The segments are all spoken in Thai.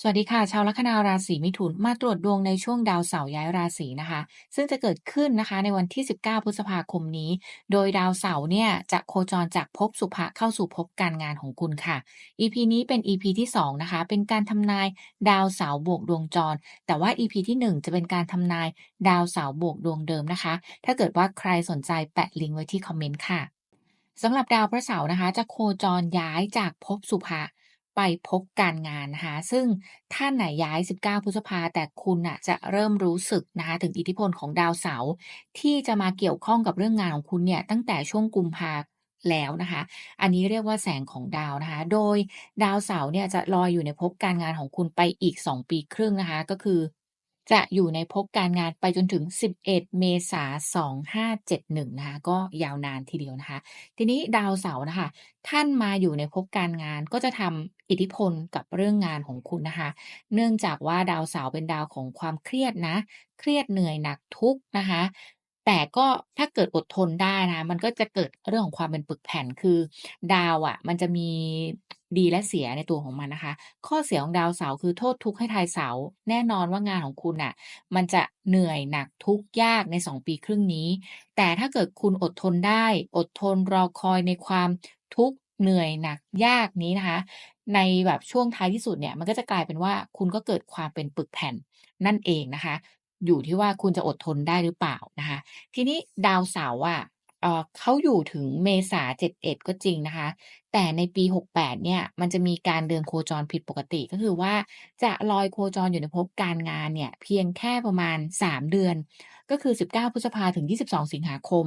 สวัสดีค่ะ ชาวลัคนาราศีมิถุนมาตรวจดวงในช่วงดาวเสาร์ย้ายราศีนะคะ ซึ่งจะเกิดขึ้นนะคะในวันที่ 19 พฤษภาคมนี้ โดยดาวเสาร์เนี่ยจะโคจรจากภพสุภะเข้าสู่ภพการงานของคุณค่ะ EP นี้เป็น EP ที่ 2 นะคะ เป็นการทำนายดาวเสาร์บวกดวงจร แต่ว่า EP ที่ 1 จะเป็นการทำนายดาวเสาร์บวกดวงเดิมนะคะ ถ้าเกิดว่าใครสนใจแปะลิงก์ไว้ที่คอมเมนต์ค่ะสำหรับดาวพระเสาร์นะคะ จะโคจรย้ายจากภพสุภะ ไปพบการงานนะคะซึ่งท่านไหนย้าย 19 พฤษภาแต่คุณน่ะจะเริ่มรู้สึกนะคะถึงอิทธิพลของดาวเสาร์ที่จะมาเกี่ยวข้องกับเรื่องงานของคุณเนี่ยตั้งแต่ช่วงกุมภาแล้วนะคะ อันนี้เรียกว่าแสงของดาวนะคะ โดยดาวเสาร์เนี่ยจะลอยอยู่ในภพการงานของคุณไปอีก 2 ปีครึ่งนะคะ ก็คือ จะอยู่ในพกการงานไปจนถึง 11 เมษายน 2571 นะคะ ก็ยาวนานทีเดียวนะคะ ทีนี้ดาวเสาร์นะคะ ท่านมาอยู่ในพกการงานก็จะทำอิทธิพลกับเรื่องงานของคุณนะคะ เนื่องจากว่าดาวเสาร์เป็นดาวของความเครียดนะ เครียดเหนื่อยหนักทุกนะคะ แต่ก็ถ้าเกิดอดทนได้นะ มันก็จะเกิดเรื่องของความเป็นปึกแผ่นคือ ดาวอะ มันจะมี ดีและเสียในตัวของมันนะคะ ข้อเสียของดาวเสาร์คือโทษทุกข์ให้ทายเสาร์แน่นอนว่างานของคุณน่ะ มันจะเหนื่อยหนักทุกยากใน 2 ปีครึ่งนี้ แต่ถ้าเกิดคุณอดทนได้ อดทนรอคอยในความทุกข์เหนื่อยหนักยากนี้นะคะ ในแบบช่วงท้ายที่สุดเนี่ยมันก็จะกลายเป็นว่าคุณก็เกิดความเป็นปึกแผ่นนั่นเองนะคะ อยู่ที่ว่าคุณจะอดทนได้หรือเปล่านะคะ ทีนี้ดาวเสาร์อะ เอ่อ เขาอยู่ถึงเมษา 71 ก็จริงนะคะ แต่ในปี 68 เนี่ยมันจะมีการเดินโคจรผิดปกติ ก็คือว่า จะลอยโคจรอยู่ในภพการงานเนี่ยเพียงแค่ประมาณ 3 เดือน ก็คือ 19 พฤษภาถึง 22 สิงหาคม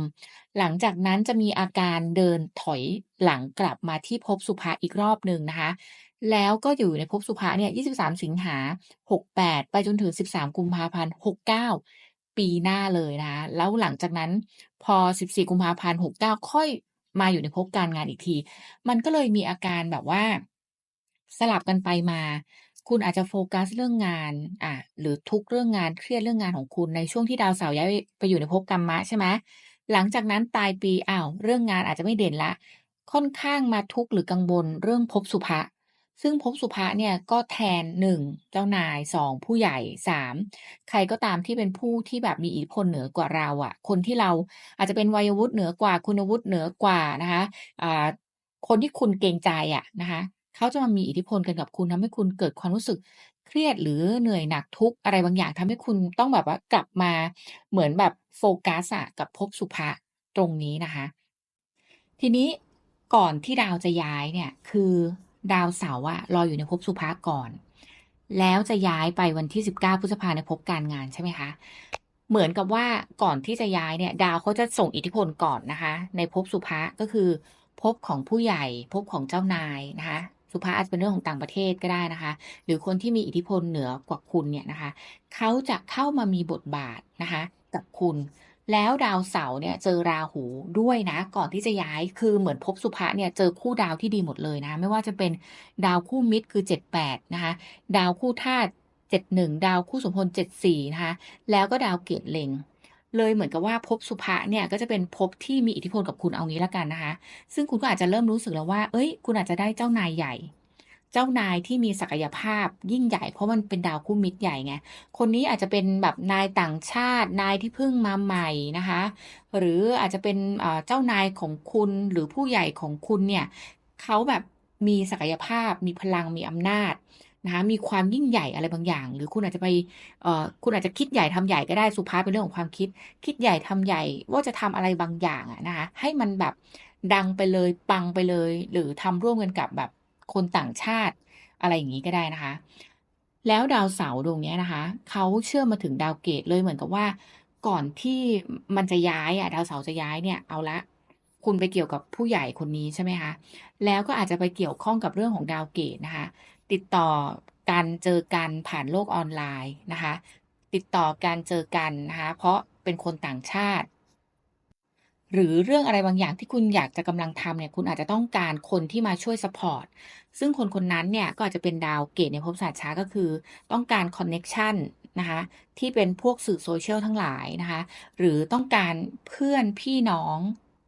หลังจากนั้นจะมีอาการเดินถอยหลังกลับมาที่ภพสุภะอีกรอบหนึ่งนะคะ แล้วก็อยู่ในภพสุภะเนี่ย 23 สิงหา 68 ไปจนถึง 13 กุมภาพันธ์ 69 ปีหน้าเลยนะคะ แล้วหลังจากนั้นพอ 14 กุมภาพันธ์ 69 ค่อยมาอยู่ในภพการงานอีกที มันก็เลยมีอาการแบบว่า สลับกันไปมา คุณอาจจะโฟกัสเรื่องงานอ่าหรือทุกเรื่องงานเครียดเรื่องงานของคุณในช่วงที่ดาวเสาร์ย้ายไปอยู่ในภพกัมมะใช่ไหมหลังจากนั้นปลายปีอ้าวเรื่องงานอาจจะไม่เด่นล้วค่อนข้างมาทุกข์หรือกังวลเรื่องภพสุภะ ซึ่งภพสุภะเนี่ยก็แทน1เจ้านาย2ผู้ใหญ่3ใครก็ตามที่เป็นผู้ที่แบบมีอิทธิพลเหนือกว่าเราอะคนที่เราอาจจะเป็นวัยวุฒิเหนือกว่า คุณวุฒิเหนือกว่านะคะอ่าคนที่คุณเกรงใจอะนะคะเขาจะมามีอิทธิพลกันกับคุณทำให้คุณเกิดความรู้สึกเครียดหรือเหนื่อยหนักทุกอะไรบางอย่างทำให้คุณต้องแบบว่ากลับมาเหมือนแบบโฟกัสอะกับภพสุภะตรงนี้นะคะ ทีนี้ก่อนที่ดาวจะย้ายเนี่ยคือ ดาวเสาร์อะลออยู่ในภพสุภะก่อน แล้วจะย้ายไปวันที่ 19พฤษภาในภพการงานใช่ไหมคะ เหมือนกับว่าก่อนที่จะย้ายเนี่ย ดาวเขาจะส่งอิทธิพลก่อนนะคะ ในภพสุภะก็คือภพของผู้ใหญ่ภพของเจ้านายนะคะ สุภะอาจจะเป็นเรื่องของต่างประเทศก็ได้นะคะ หรือคนที่มีอิทธิพลเหนือกว่าคุณเนี่ยนะคะ เขาจะเข้ามามีบทบาทนะคะ กับคุณ แล้วดาวเสาร์เนี่ยเจอราหูด้วยนะ ก่อนที่จะย้ายคือเหมือนภพสุภะเนี่ยเจอคู่ดาวที่ดีหมดเลยนะ ไม่ว่าจะเป็นดาวคู่มิตรคือ 78 นะคะ ดาวคู่ธาตุ71 ดาวคู่สมพล74 นะคะ แล้วก็ดาวเกตเล็งเลยเหมือนกับว่าภพสุภะเนี่ยก็จะเป็นภพที่มีอิทธิพลกับคุณเอางี้ล้วกันนะคะ ซึ่งคุณก็อาจจะเริ่มรู้สึกแล้วว่า เอ้ย คุณอาจจะได้เจ้านายใหญ่ เจ้านายที่มีศักยภาพยิ่งใหญ่เพราะมันเป็นดาวคู่มิตรใหญ่ไง คนนี้อาจจะเป็นแบบนายต่างชาตินายที่เพิ่งมาใหม่นะคะ หรืออาจจะเป็นเจ้านายของคุณหรือผู้ใหญ่ของคุณเนี่ยเขาแบบมีศักยภาพมีพลังมีอำนาจนะคะมีความยิ่งใหญ่อะไรบางอย่าง หรือคุณอาจจะไปเอ่อคุณอาจจะคิดใหญ่ทำใหญ่ก็ได้สุภาพเป็นเรื่องของความคิด คิดใหญ่ทำใหญ่ว่าจะทำอะไรบางอย่างอะนะคะให้มันแบบดังไปเลยปังไปเลย หรือทำร่วมกันกับแบบ คนต่างชาติอะไรอย่างงี้ก็ได้นะคะ แล้วดาวเสาร์ดวงนี้นะคะ เขาเชื่อมมาถึงดาวเกตเลยเหมือนกับว่า ก่อนที่มันจะย้ายอะดาวเสาร์จะย้ายเนี่ยเอาละคุณไปเกี่ยวกับผู้ใหญ่คนนี้ใช่ไหมคะ แล้วก็อาจจะไปเกี่ยวข้องกับเรื่องของดาวเกตนะคะ ติดต่อกันเจอกันผ่านโลกออนไลน์นะคะ ติดต่อกันเจอกันนะคะ เพราะเป็นคนต่างชาติ หรือเรื่องอะไรบางอย่างที่คุณอยากจะกำลังทำเนี่ยคุณอาจจะต้องการคนที่มาช่วยซัปอร์ตซึ่งคนคนนั้นเนี่ยก็อาจจะเป็นดาวเกตในภพศาสตร์ช้าก็คือ ต้องการคอนเน็กชันนะคะที่เป็นพวกสื่อโซเชียลทั้งหลายนะคะหรือต้องการเพื่อนพี่น้อง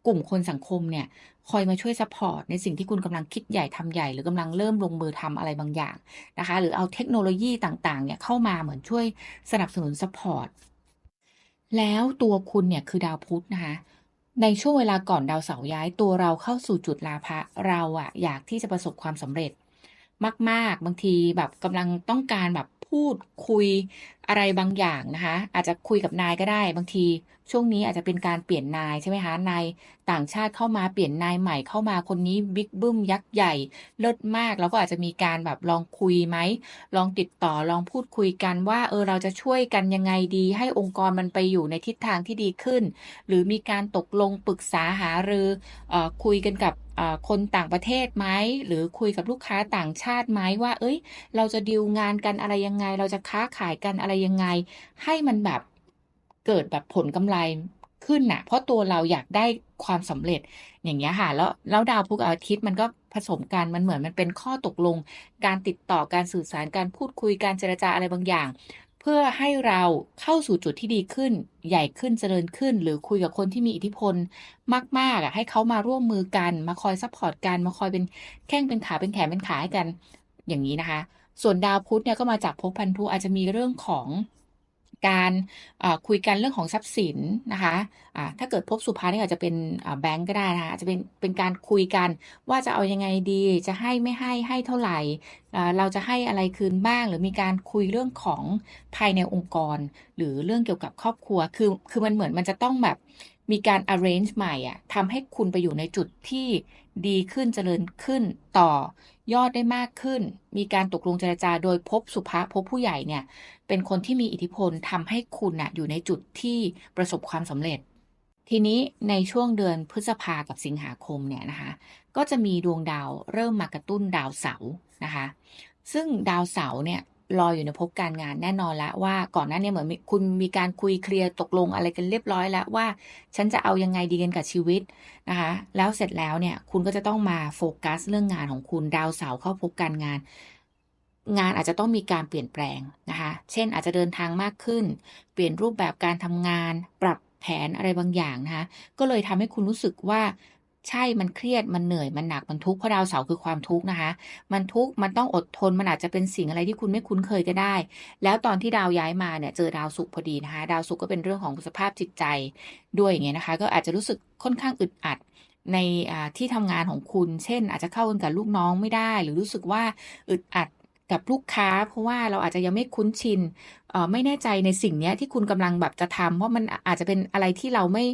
กลุ่มคนสังคมเนี่ยคอยมาช่วยซัปอร์ตในสิ่งที่คุณกำลังคิดใหญ่ทำใหญ่ หรือกำลังเริ่มลงมือทำอะไรบางอย่างนะคะหรือเอาเทคโนโลยีต่างๆเนี่ยเข้ามาเหมือนช่วยสนับสนุนซัปอร์ตแล้วตัวคุณเนี่ยคือดาวพุธนะคะ ในช่วงเวลาก่อนดาวเสาร์ย้ายตัวเราเข้าสู่จุดลาภะเราอะอยากที่จะประสบความสำเร็จ มาก ๆ บางทีแบบกำลังต้องการแบบพูดคุยอะไรบางอย่างนะคะ อาจจะคุยกับนายก็ได้ บางที ช่วงนี้อาจจะเป็นการเปลี่ยนนายใช่ไหมคะนายต่างชาติเข้ามาเปลี่ยนนายใหม่เข้ามาคนนี้บิ๊กบึ้มยักษ์ใหญ่เลิศมากเราก็อาจจะมีการแบบลองคุยไหมลองติดต่อลองพูดคุยกันว่าเออเราจะช่วยกันยังไงดี ให้องค์กรมันไปอยู่ในทิศทางที่ดีขึ้น หรือมีการตกลงปรึกษาหารืออคุยกันกับคนต่างประเทศไหมหรือคุยกับลูกค้าต่างชาติไหมว่า เอ้ย เราจะดีลงานกันอะไรยังไง เราจะค้าขายกันอะไรยังไง ให้มันแบบเกิดแบบผลกำไรขึ้นน่ะ เพราะตัวเราอยากได้ความสำเร็จอย่างเงี้ยค่ะ แล้วแล้วดาวพุธกับอาทิตย์มันก็ผสมกันมันเหมือนมันเป็นข้อตกลง การติดต่อการสื่อสารการพูดคุยการเจรจาอะไรบางอย่าง เพื่อให้เราเข้าสู่จุดที่ดีขึ้น ใหญ่ขึ้นเจริญขึ้น หรือคุยกับคนที่มีอิทธิพลมากๆอะให้เขามาร่วมมือกัน มาคอยซัปพอร์ตกันมาคอยเป็นแข้งเป็นขาเป็นแขนเป็นขาให้กัน อย่างงี้นะคะ ส่วนดาวพุธเนี่ยก็มาจากภพพันธุอาจจะมีเรื่องของการคุยกันเรื่องของทรัพย์สินนะคะอ่าถ้าเกิดภพสุภาเนี่ยอาจจะเป็นแบงก์ก็ได้นะคะอาจจะเป็นเป็นการคุยกันว่าจะเอายังไงดี จะให้ไม่ให้ให้เท่าไหร่ เราจะให้อะไรคืนบ้าง หรือมีการคุยเรื่องของภายในองค์กร หรือเรื่องเกี่ยวกับครอบครัว คือคือมันเหมือนมันจะต้องแบบมีการ arrange ใหม่อะทำให้คุณไปอยู่ในจุดที่ ดีขึ้นเจริญขึ้นต่อยอดได้มากขึ้น มีการตกลงเจรจาโดยภพสุภะภพผู้ใหญ่เนี่ย เป็นคนที่มีอิทธิพลทำให้คุณน่ะอยู่ในจุดที่ประสบความสำเร็จ ทีนี้ในช่วงเดือนพฤษภากับสิงหาคมเนี่ยนะคะ ก็จะมีดวงดาวเริ่มมากระตุ้นดาวเสาร์นะคะ ซึ่งดาวเสาร์เนี่ย รออยู่ในภพการงานแน่นอนแล้วว่าก่อนหน้านี้เหมือนคุณมีการคุยเคลียร์ตกลงอะไรกันเรียบร้อยแล้วว่า ฉันจะเอายังไงดีกันกับชีวิตนะคะ แล้วเสร็จแล้วเนี่ยคุณก็จะต้องมาโฟกัสเรื่องงานของคุณดาวเสาเข้าภพการงาน งานอาจจะต้องมีการเปลี่ยนแปลงนะคะ เช่นอาจจะเดินทางมากขึ้น เปลี่ยนรูปแบบการทำงาน ปรับแผนอะไรบางอย่างนะคะ ก็เลยทำให้คุณรู้สึกว่า ใช่มันเครียดมันเหนื่อยมันหนักมันทุกข์เพราะดาวเสาร์คือความทุกข์นะคะ มันทุกข์มันต้องอดทนมันอาจจะเป็นสิ่งอะไรที่คุณไม่คุ้นเคยก็ได้ แล้วตอนที่ดาวย้ายมาเนี่ยเจอดาวศุกร์พอดีนะคะ ดาวศุกร์ก็เป็นเรื่องของสภาพจิตใจด้วยอย่างเงี้ยนะคะ ก็อาจจะรู้สึกค่อนข้างอึดอัดในที่ทำงานของคุณ เช่น อาจจะเข้ากันกับลูกน้องไม่ได้ หรือรู้สึกว่าอึดอัด กับลูกค้า เพราะว่าเราอาจจะยังไม่คุ้นชินไม่แน่ใจในสิ่งนี้ที่คุณกำลังแบบจะทำเพราะมันอาจจะเป็นอะไรที่เราไม่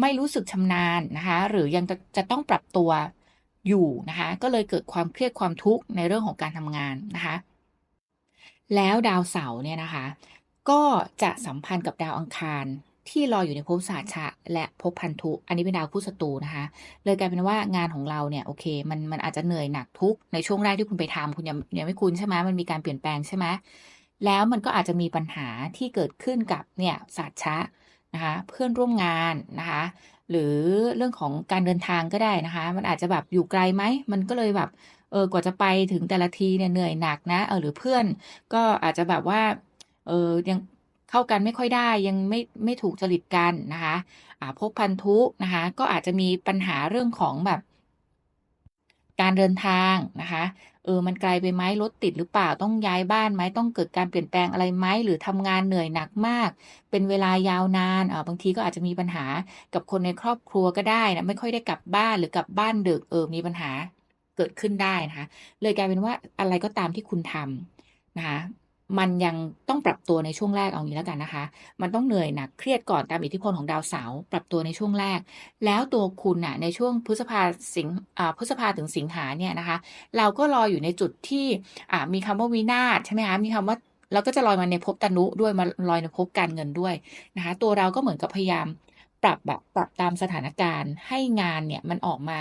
ไม่รู้สึกชำนาญนะคะ หรือยังจะจะต้องปรับตัวอยู่นะคะ ก็เลยเกิดความเครียดความทุกข์ในเรื่องของการทำงานนะคะ แล้วดาวเสาร์เนี่ยนะคะ ก็จะสัมพันธ์กับดาวอังคาร ที่รออยู่ในภพสาชะ และภพพันธุ อันนี้เป็นดาวคู่ศัตรูนะคะ เลยกลายเป็นว่างานของเราเนี่ยโอเค มันมันอาจจะเหนื่อยหนักทุกในช่วงแรกที่คุณไปทำคุณยังยังไม่คุ้นใช่ไหมมันมีการเปลี่ยนแปลงใช่ไหมแล้วมันก็อาจจะมีปัญหาที่เกิดขึ้นกับเนี่ยสาชะนะคะเพื่อนร่วมงานนะคะหรือเรื่องของการเดินทางก็ได้นะคะ มันอาจจะแบบอยู่ไกลไหมมันก็เลยแบบเออกว่าจะไปถึงแต่ละทีเนี่ยเหนื่อยหนักนะเออหรือเพื่อนก็อาจจะแบบว่าเออยัง เข้ากันไม่ค่อยได้ยังไม่ไม่ถูกจริตกันนะคะอ่าภพพันธุนะคะ ก็อาจจะมีปัญหาเรื่องของแบบ การเดินทางนะคะเออมันไกลไปไหมรถติดหรือเปล่าต้องย้ายบ้านไหมต้องเกิดการเปลี่ยนแปลงอะไรไหมหรือทำงานเหนื่อยหนักมาก เป็นเวลายาวนานอ่าบางทีก็อาจจะมีปัญหากับคนในครอบครัวก็ได้นะไม่ค่อยได้กลับบ้านหรือกลับบ้านดึกเออมีปัญหาเกิดขึ้นได้นะคะเลยกลายเป็นว่าอะไรก็ตามที่คุณทำนะคะ มันยังต้องปรับตัวในช่วงแรกเอางี้แล้วกันนะคะ มันต้องเหนื่อยหนักเครียดก่อนตามอิทธิพลของดาวเสาร์ปรับตัวในช่วงแรก แล้วตัวคุณน่ะในช่วงพฤษภาสิงพฤษภาถึงสิงหาเนี่ยนะคะ เราก็รออยู่ในจุดที่มีคำว่าวินาศใช่ไหมคะมีคำว่าแล้วก็จะลอยมาในภพตนุด้วยมาลอยในภพการเงินด้วยนะคะตัวเราก็เหมือนกับพยายามปรับแบบปรับตามสถานการณ์ให้งานเนี่ยมันออกมา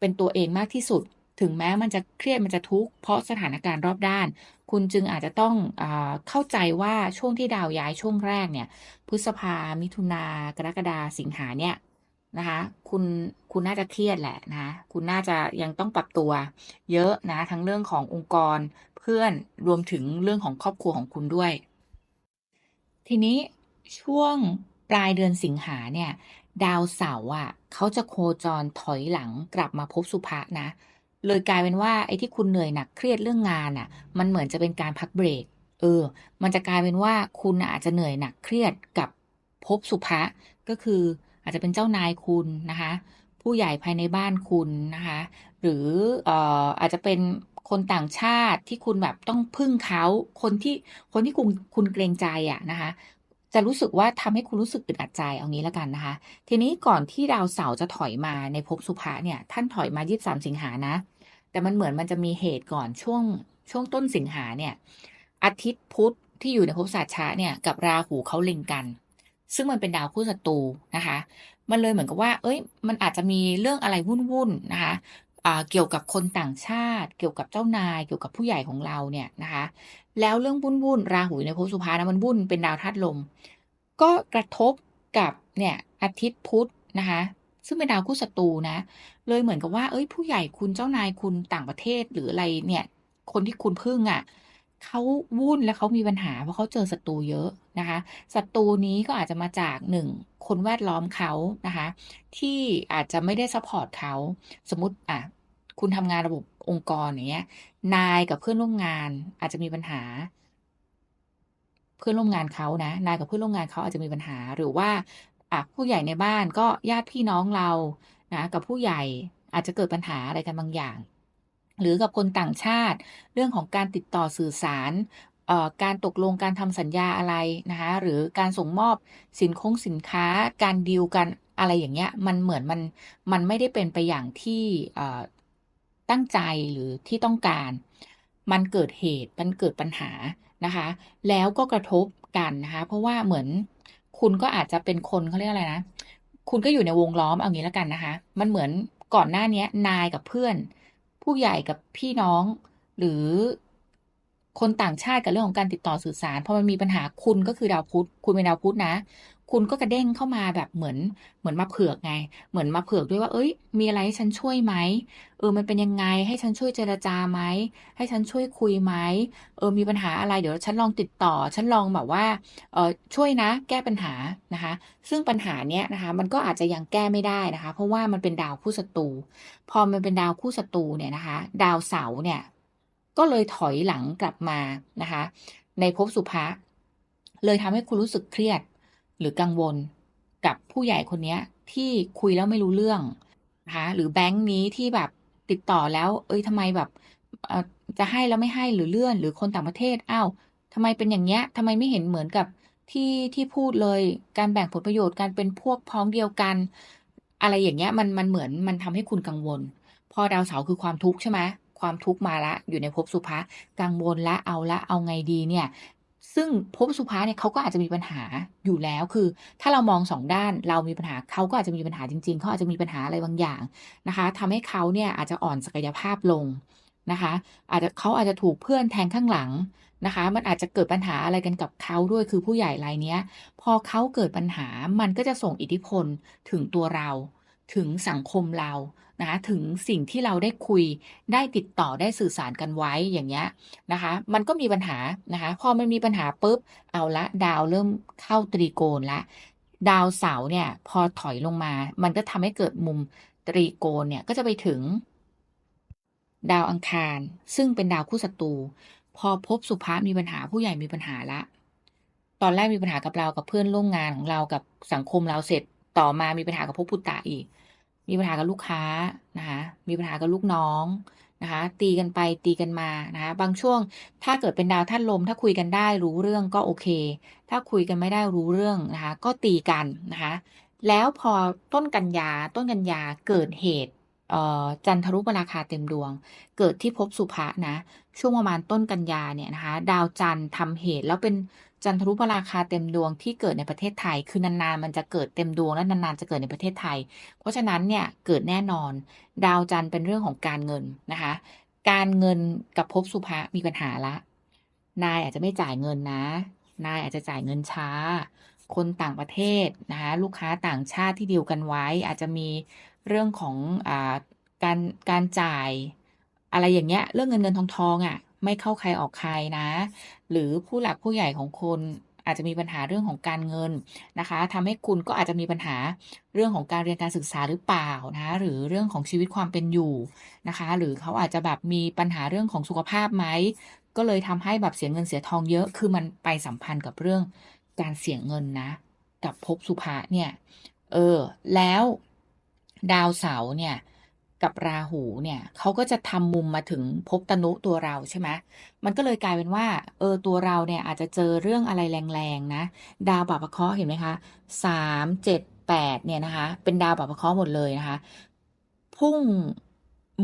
เป็นตัวเองมากที่สุด ถึงแม้มันจะเครียดมันจะทุกข์เพราะสถานการณ์รอบด้าน คุณจึงอาจจะต้องอเข้าใจว่าช่วงที่ดาวย้ายช่วงแรกเนี่ย พฤษภา มิถุนากรกฎาสิงหาเนี่ยนะคะ คุณคุณน่าจะเครียดแหละนะคุณน่าจะยังต้องปรับตัว เยอะนะ ทั้งเรื่องขององค์กรเพื่อนรวมถึงเรื่องของครอบครัวของคุณด้วย ทีนี้ช่วงปลายเดือนสิงหาเนี่ย ดาวเสาร์อะเขาจะโคจรถอยหลังกลับมาภพสุภะนะ เลยกลายเป็นว่าไอ้ที่คุณเหนื่อยหนักเครียดเรื่องงานอะมันเหมือนจะเป็นการพักเบรก เออ มันจะกลายเป็นว่าคุณอาจจะเหนื่อยหนักเครียดกับภพสุภะก็คืออาจจะเป็นเจ้านายคุณนะคะ ผู้ใหญ่ภายในบ้านคุณนะคะ หรือเอ่ออาจจะเป็นคนต่างชาติที่คุณแบบต้องพึ่งเขาคนที่คนที่คุณคุณเกรงใจอะนะคะ จะรู้สึกว่าทำให้คุณรู้สึกอึดอัดใจเอางี้แล้วกันนะคะ ทีนี้ก่อนที่ดาวเสาร์จะถอยมาในภพสุภะเนี่ย ท่านถอยมา 23 สิงหานะ แต่มันเหมือนมันจะมีเหตุก่อนช่วงช่วงต้นสิงหาเนี่ย อาทิตย์พุธที่อยู่ในภพสัตชะเนี่ยกับราหูเขาเล็งกัน ซึ่งมันเป็นดาวคู่ศัตรูนะคะ มันเลยเหมือนกับว่า เอ้ย มันอาจจะมีเรื่องอะไรวุ่นๆนะคะเกี่ยวกับคนต่างชาติ เกี่ยวกับเจ้านาย เกี่ยวกับผู้ใหญ่ของเราเนี่ยนะคะ แล้วเรื่องวุ่นๆราหูในภพสุภานะมันวุ่นเป็นดาวธาตุลม ก็กระทบกับเนี่ยอาทิตย์พุธนะคะ ซึ่งเป็นดาวคู่ศัตรูนะ เลยเหมือนกับว่า เอ้ย ผู้ใหญ่คุณเจ้านายคุณต่างประเทศหรืออะไรเนี่ย คนที่คุณพึ่งอะเขาวุ่นและเขามีปัญหาเพราะเขาเจอศัตรูเยอะนะคะศัตรูนี้ก็อาจจะมาจากหนึ่งคนแวดล้อมเขานะคะที่อาจจะไม่ได้ซัพพอร์ตเขาสมมติอะคุณทำงานระบบองค์กรอย่างเงี้ย นายกับเพื่อนร่วมงานอาจจะมีปัญหา เพื่อนร่วมงานเขานะ นายกับเพื่อนร่วมงานเขาอาจจะมีปัญหา หรือว่า อะผู้ใหญ่ในบ้านก็ญาติพี่น้องเรานะกับผู้ใหญ่อาจจะเกิดปัญหาอะไรกันบางอย่าง หรือกับคนต่างชาติ เรื่องของการติดต่อสื่อสารการตกลงการทำสัญญาอะไรนะคะหรือการส่งมอบสินคงสินค้า การดีลกันอะไรอย่างเงี้ยมันเหมือนมันมันไม่ได้เป็นไปอย่างที่ตั้งใจหรือที่ต้องการ มันเกิดเหตุมันเกิดปัญหานะคะ แล้วก็กระทบกันนะคะ เพราะว่าเหมือน คุณก็อาจจะเป็นคนเขาเรียกอะไรนะ คุณก็อยู่ในวงล้อมเอางี้แล้วกันนะคะ มันเหมือนก่อนหน้านี้นายกับเพื่อน ผู้ใหญ่กับพี่น้อง หรือคนต่างชาติกับเรื่องของการติดต่อสื่อสารพอมันมีปัญหาคุณก็คือดาวพุธคุณเป็นดาวพุธนะ คุณก็กระเด้งเข้ามาแบบเหมือนเหมือนมาเผือกไง เหมือนมาเผือกด้วยว่า เอ้ย มีอะไรให้ฉันช่วยไหมเออ มันเป็นยังไงให้ฉันช่วยเจรจาไหมให้ฉันช่วยคุยไหมเออ มีปัญหาอะไรเดี๋ยวฉันลองติดต่อ ฉันลองแบบว่าเออช่วยนะ แก้ปัญหานะคะ ซึ่งปัญหาเนี้ยนะคะ มันก็อาจจะยังแก้ไม่ได้นะคะ เพราะว่ามันเป็นดาวคู่ศัตรูพอมันเป็นดาวคู่ศัตรูเนี่ยนะคะ ดาวเสาเนี่ยก็เลยถอยหลังกลับมานะคะ ในภพสุภะเลยทำให้คุณรู้สึกเครียด หรือกังวลกับผู้ใหญ่คนนี้ที่คุยแล้วไม่รู้เรื่องนะคะหรือแบงค์นี้ที่แบบติดต่อแล้ว เอ้ยทำไมแบบจะให้แล้วไม่ให้หรือเลื่อน หรือคนต่างประเทศอ้าวทำไมเป็นอย่างเงี้ยทำไมไม่เห็นเหมือนกับที่ที่พูดเลยการแบ่งผลประโยชน์การเป็นพวกพ้องเดียวกัน อะไรอย่างเงี้ยมันมันเหมือนมันทำให้คุณกังวล พอดาวเสาคือความทุกข์ใช่ไหมความทุกข์มาละอยู่ในภพสุภะกังวลละเอาละเอาไงดีเนี่ย ซึ่งภพสุภะเนี่ยเขาก็อาจจะมีปัญหาอยู่แล้วคือ ถ้าเรามองสองด้านเรามีปัญหาเขาก็อาจจะมีปัญหาจริงๆเขาอาจจะมีปัญหาอะไรบางอย่างนะคะทำให้เขาเนี่ยอาจจะอ่อนศักยภาพลงนะคะ อาจจะเขาอาจจะถูกเพื่อนแทงข้างหลังนะคะ มันอาจจะเกิดปัญหาอะไรกันกับเขาด้วยคือผู้ใหญ่รายนี้พอเขาเกิดปัญหามันก็จะส่งอิทธิพลถึงตัวเรา ถึงสังคมเรานะคะถึงสิ่งที่เราได้คุยได้ติดต่อได้สื่อสารกันไว้อย่างเงี้ยนะคะ มันก็มีปัญหานะคะพอมันมีปัญหาปุ๊บเอาละดาวเริ่มเข้าตรีโกณละดาวเสาร์เนี่ยพอถอยลงมา มันก็ทำให้เกิดมุมตรีโกณเนี่ยก็จะไปถึง ดาวอังคาร ซึ่งเป็นดาวคู่ศัตรูพอพบสุภาพมีปัญหาผู้ใหญ่มีปัญหาละ ตอนแรกมีปัญหากับเรากับเพื่อนร่วมงานของเรากับสังคมเราเสร็จ ต่อมามีปัญหากับพวกพุตตะอีก มีปัญหากับลูกค้านะคะมีปัญหากับลูกน้องนะคะตีกันไปตีกันมานะคะบางช่วงถ้าเกิดเป็นดาวท่านลม ถ้าคุยกันได้รู้เรื่องก็โอเค ถ้าคุยกันไม่ได้รู้เรื่องนะคะก็ตีกันนะคะแล้วพอต้นกันยาต้นกันยาเกิดเหตุ จันทรุปราคาเต็มดวง เกิดที่ภพสุภะนะ ช่วงประมาณต้นกันยาเนี่ยนะคะ ดาวจันทร์ทำเหตุแล้วเป็นจันทรุปราคาเต็มดวงที่เกิดในประเทศไทย คือนานๆมันจะเกิดเต็มดวงและนานๆจะเกิดในประเทศไทย เพราะฉะนั้นเนี่ยเกิดแน่นอน ดาวจันทร์เป็นเรื่องของการเงินนะคะ การเงินกับภพสุภะมีปัญหาละ นายอาจจะไม่จ่ายเงินนะ นายอาจจะจ่ายเงินช้า คนต่างประเทศนะคะลูกค้าต่างชาติที่ดีลกันไว้อาจจะมี เรื่องของอ่าการการจ่าย อะไรอย่างเงี้ย เรื่องเงินเงินทองทองอะ ไม่เข้าใครออกใครนะ หรือผู้หลักผู้ใหญ่ของคนอาจจะมีปัญหาเรื่องของการเงินนะคะทำให้คุณก็อาจจะมีปัญหาเรื่องของการเรียนการศึกษาหรือเปล่านะหรือเรื่องของชีวิตความเป็นอยู่นะคะ หรือเขาอาจจะแบบมีปัญหาเรื่องของสุขภาพไหมก็เลยทำให้แบบเสียเงินเสียทองเยอะคือมันไปสัมพันธ์กับเรื่องการเสียเงินนะ กับภพสุภะเนี่ยเออแล้ว ดาวเสาร์เนี่ยกับราหูเนี่ยเขาก็จะทำมุมมาถึงภพตนุตัวเราใช่ไหมมันก็เลยกลายเป็นว่า เออตัวเราเนี่ยอาจจะเจอเรื่องอะไรแรงๆนะ ดาวบาปะเคราะห์เห็นไหมคะสามเจ็ดแปดเนี่ยนะคะ เป็นดาวบาปะเคราะห์หมดเลยนะคะ พุ่ง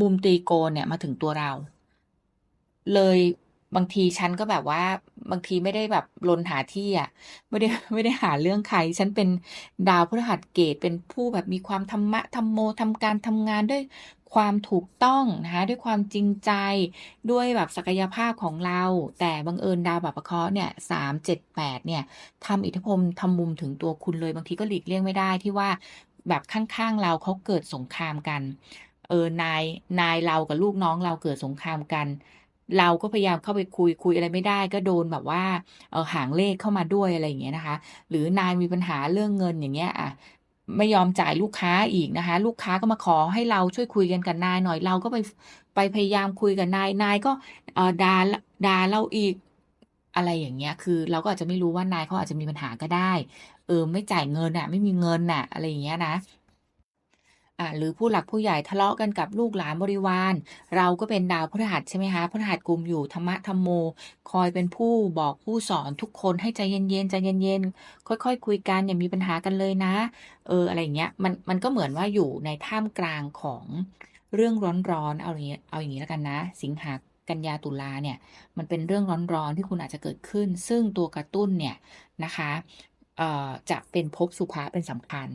มุมตรีโกณเนี่ยมาถึงตัวเรา เลยบางทีฉันก็แบบว่า บางทีไม่ได้แบบลนหาที่อะไม่ได้ไม่ได้หาเรื่องใคร ฉันเป็นดาวพฤหัสเกตเป็นผู้แบบมีความธรรมะธรรมโมทำการทำงานด้วยความถูกต้องนะคะด้วยความจริงใจด้วยแบบศักยภาพของเรา แต่บังเอิญดาวบบปะเคราะห์เนี่ยสามเจ็ดแปดเนี่ยทำอิทธิพลทำมุมถึงตัวคุณเลยบางทีก็หลีกเลี่ยงไม่ได้ที่ว่าแบบข้างๆเราเขาเกิดสงครามกัน เออนายนายเรากับลูกน้องเราเกิดสงครามกัน เราก็พยายามเข้าไปคุยคุยอะไรไม่ได้ ก็โดนแบบว่าเออหางเลขเข้ามาด้วยอะไรอย่างเงี้ยนะคะ หรือนายมีปัญหาเรื่องเงินอย่างเงี้ยอะไม่ยอมจ่ายลูกค้าอีกนะคะ ลูกค้าก็มาขอให้เราช่วยคุยกันกับนายหน่อยเราก็ไปไปพยายามคุยกับนายนายก็เออด่าด่าเราอีกอะไรอย่างเงี้ย คือเราก็อาจจะไม่รู้ว่านายเขาอาจจะมีปัญหาก็ได้ เออไม่จ่ายเงินอะ ไม่มีเงินอะ อะไรอย่างเงี้ยนะ หรือผู้หลักผู้ใหญ่ทะเลาะกันกับลูกหลานบริวาร เราก็เป็นดาวพฤหัสใช่ไหมคะพฤหัสกลุ่มอยู่ธรรมะธรรมโม คอยเป็นผู้บอกผู้สอนทุกคนให้ใจเย็นๆใจเย็นๆค่อยๆคุยกันอย่ามีปัญหากันเลยนะ เอออะไรเงี้ยมันมันก็เหมือนว่าอยู่ในท่ามกลางของเรื่องร้อนๆเอาอย่างเงี้ยเอาอย่างนี้แล้วกันนะ สิงหากันยาตุลาเนี่ยมันเป็นเรื่องร้อนๆที่คุณอาจจะเกิดขึ้น ซึ่งตัวกระตุ้นเนี่ยนะคะจะเป็นภพสุภะเป็นสำคัญ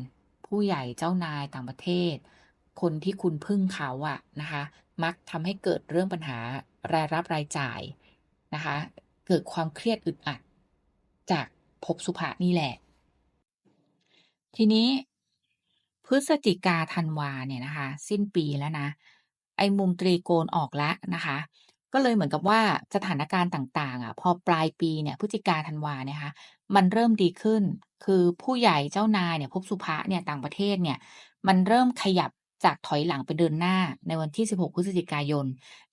ผู้ใหญ่เจ้านายต่างประเทศ คนที่คุณพึ่งเขาอะนะคะ มักทำให้เกิดเรื่องปัญหารายรับรายจ่ายนะคะ เกิดความเครียดอึดอัด จากภพสุภะนี่แหละ ทีนี้พฤศจิกาธันวาเนี่ยนะคะ สิ้นปีแล้วนะ ไอ้มุมตรีโกณออกแล้วนะคะ ก็เลยเหมือนกับว่าสถานการณ์ต่าง ๆ อะ พอปลายปีเนี่ยพฤศจิกาธันวาเนี่ยค่ะมันเริ่มดีขึ้น คือผู้ใหญ่เจ้านายเนี่ย ภพสุภะเนี่ย ต่างประเทศเนี่ย มันเริ่มขยับจากถอยหลังไปเดินหน้าในวันที่ 16 พฤศจิกายน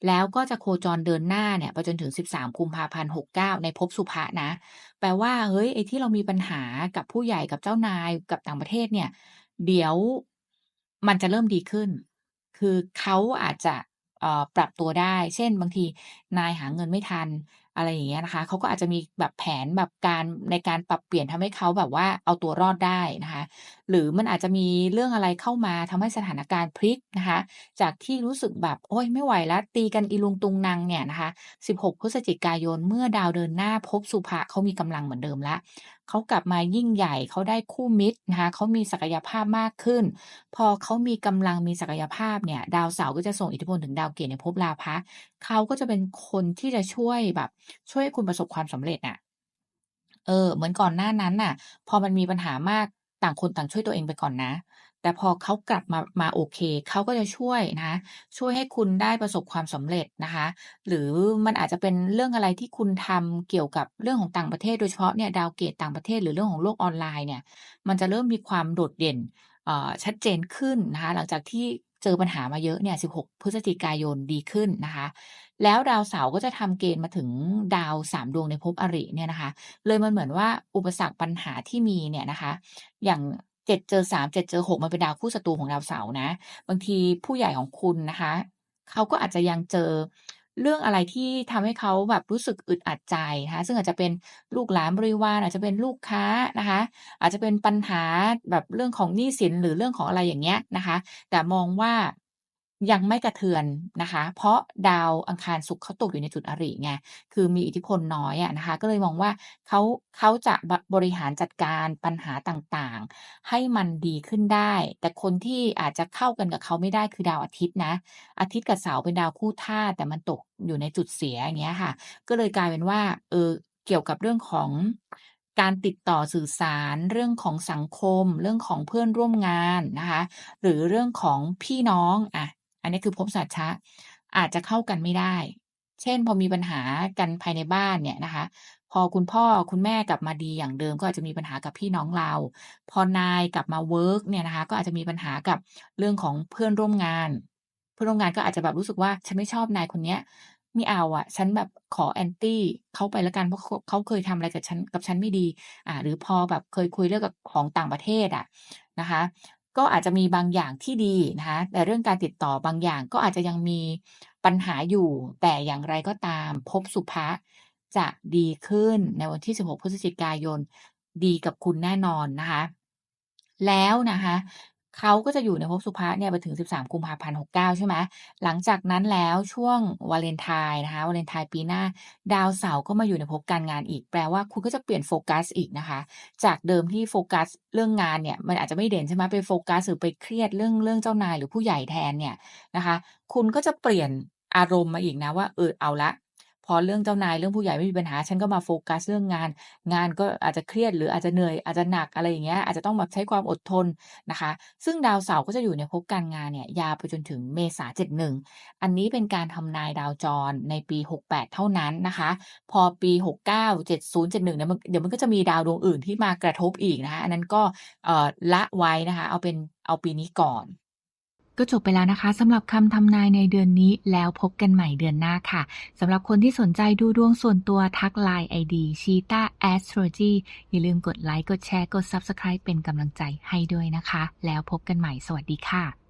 แล้วก็จะโคจรเดินหน้าเนี่ยไปจนถึง 13 กุมภาพันธ์ 69 ในภพสุภะนะ แปลว่า เฮ้ย ไอ้ที่เรามีปัญหากับผู้ใหญ่กับเจ้านายกับต่างประเทศเนี่ย เดี๋ยวมันจะเริ่มดีขึ้น คือเขาอาจจะปรับตัวได้ เช่น บางทีนายหาเงินไม่ทัน อะไรอย่างเงี้ยนะคะเขาก็อาจจะมีแบบแผนแบบการในการปรับเปลี่ยนทำให้เขาแบบว่าเอาตัวรอดได้นะคะ หรือมันอาจจะมีเรื่องอะไรเข้ามาทำให้สถานการณ์พลิกนะคะ จากที่รู้สึกแบบโอ๊ยไม่ไหวแล้วตีกันอีลุงตุงนังเนี่ยนะคะ 16 พฤศจิกายนเมื่อดาวเดินหน้าภพสุภะเขามีกำลังเหมือนเดิมล้วเขากลับมายิ่งใหญ่เขาได้คู่มิตรนะคะเขามีศักยภาพมากขึ้น พอเขามีกำลังมีศักยภาพเนี่ย ดาวเสาร์ก็จะส่งอิทธิพลถึงดาวเกตในภพราพะเขาก็จะเป็นคนที่จะช่วยแบบช่วยให้คุณประสบความสำเร็จน่ะ เออ เหมือนก่อนหน้านั้นน่ะ พอมันมีปัญหามากต่างคนต่างช่วยตัวเองไปก่อนนะ แต่พอเขากลับมามาโอเค เขาก็จะช่วยนะ ช่วยให้คุณได้ประสบความสำเร็จนะคะ หรือมันอาจจะเป็นเรื่องอะไรที่คุณทำเกี่ยวกับเรื่องของต่างประเทศโดยเฉพาะเนี่ยดาวเกตต่างประเทศหรือเรื่องของโลกออนไลน์เนี่ย มันจะเริ่มมีความโดดเด่นอ่อชัดเจนขึ้นนะคะ หลังจากที่เจอปัญหามาเยอะเนี่ย 16 พฤศจิกายนดีขึ้นนะคะ แล้วดาวเสาร์ก็จะทำเกณฑ์มาถึงดาว3ดวงในภพอริเนี่ยนะคะ เลยมันเหมือนว่าอุปสรรคปัญหาที่มีเนี่ยนะคะ อย่าง7เจอ3 7เจ็ดเจอ6มันเป็นดาวคู่ศัตรูของดาวเสาร์นะ บางทีผู้ใหญ่ของคุณนะคะเขาก็อาจจะยังเจอเรื่องอะไรที่ทำให้เขาแบบรู้สึกอึดอัดใจนะคะซึ่งอาจจะเป็นลูกหลานบริวารอาจจะเป็นลูกค้านะคะ อาจจะเป็นปัญหาแบบเรื่องของหนี้สินหรือเรื่องของอะไรอย่างเงี้ยนะคะ แต่มองว่า ยังไม่กระเทือนนะคะ เพราะดาวอังคารศุกร์เขาตกอยู่ในจุดอริไง คือมีอิทธิพลน้อยอะนะคะ ก็เลยมองว่าเขาเขาจะบบริหารจัดการปัญหาต่างๆ ให้มันดีขึ้นได้ แต่คนที่อาจจะเข้ากันกับเขาไม่ได้คือดาวอาทิตย์นะ อาทิตย์กับเสาเป็นดาวคู่ธาตุแต่มันตกอยู่ในจุดเสียอย่างเงี้ยค่ะ ก็เลยกลายเป็นว่า เออ เกี่ยวกับเรื่องของการติดต่อสื่อสารเรื่องของสังคม เรื่องของเพื่อนร่วมงานนะคะ หรือเรื่องของพี่น้องอะ อันนี้คือภพสัจฉะอาจจะเข้ากันไม่ได้ เช่น พอมีปัญหากันภายในบ้านเนี่ยนะคะ พอคุณพ่อคุณแม่กลับมาดีอย่างเดิม ก็อาจจะมีปัญหากับพี่น้องเรา พอนายกลับมาเวิร์กเนี่ยนะคะ ก็อาจจะมีปัญหากับเรื่องของเพื่อนร่วมงาน เพื่อนร่วมงานก็อาจจะแบบรู้สึกว่าฉันไม่ชอบนายคนเนี้ยไม่เอาอะฉันแบบขอ Anti เขาไปแล้วกันเพราะเขาเคยทำอะไรกับฉันกับฉันไม่ดี อ่า หรือพอแบบเคยคุยเรื่องกับของต่างประเทศอะนะคะ ก็อาจจะมีบางอย่างที่ดีนะคะแต่เรื่องการติดต่อบางอย่างก็อาจจะยังมีปัญหาอยู่ แต่อย่างไรก็ตาม พบสุภะจะดีขึ้นในวันที่ 16 พฤศจิกายน ดีกับคุณแน่นอนนะคะ แล้วนะคะ เขาก็จะอยู่ในภพสุภะเนี่ยไปถึง 13 กุมภาพันธ์ 69 ใช่ไหม หลังจากนั้นแล้วช่วงวาเลนไทน์นะคะ วาเลนไทน์ปีหน้า ดาวเสาร์ก็มาอยู่ในภพการงานอีก แปลว่าคุณก็จะเปลี่ยนโฟกัสอีกนะคะ จากเดิมที่โฟกัสเรื่องงานเนี่ย มันอาจจะไม่เด่นใช่ไหมไปโฟกัสหรือไปเครียดเรื่องเรื่องเจ้านายหรือผู้ใหญ่แทนเนี่ยนะคะ คุณก็จะเปลี่ยนอารมณ์มาอีกนะว่าเออเอาล้ว พอเรื่องเจ้านายเรื่องผู้ใหญ่ไม่มีปัญหา ฉันก็มาโฟกัสเรื่องงาน งานก็อาจจะเครียดหรืออาจจะเหนื่อยอาจจะหนักอะไรอย่างเงี้ยอาจจะต้องแบบใช้ความอดทนนะคะ ซึ่งดาวเสาร์ก็จะอยู่ในภพการงานเนี่ยยาวไปจนถึงเมษา71อันนี้เป็นการทำนายดาวจรในปี 68 เท่านั้นนะคะ พอปี 69 70 71เนี่ยมันเดี๋ยวมันก็จะมีดาวดวงอื่นที่มากระทบอีกนะคะอันนั้นก็ละไว้นะคะ เอาเป็นเอาปีนี้ก่อน ก็จบไปแล้วนะคะสำหรับคำทำนายในเดือนนี้แล้วพบกันใหม่เดือนหน้าค่ะสำหรับคนที่สนใจดูดวงส่วนตัวทักไลน์ ID Cheetah Astrology อย่าลืมกดไลค์กดแชร์กด Subscribe เป็นกำลังใจให้ด้วยนะคะ แล้วพบกันใหม่สวัสดีค่ะ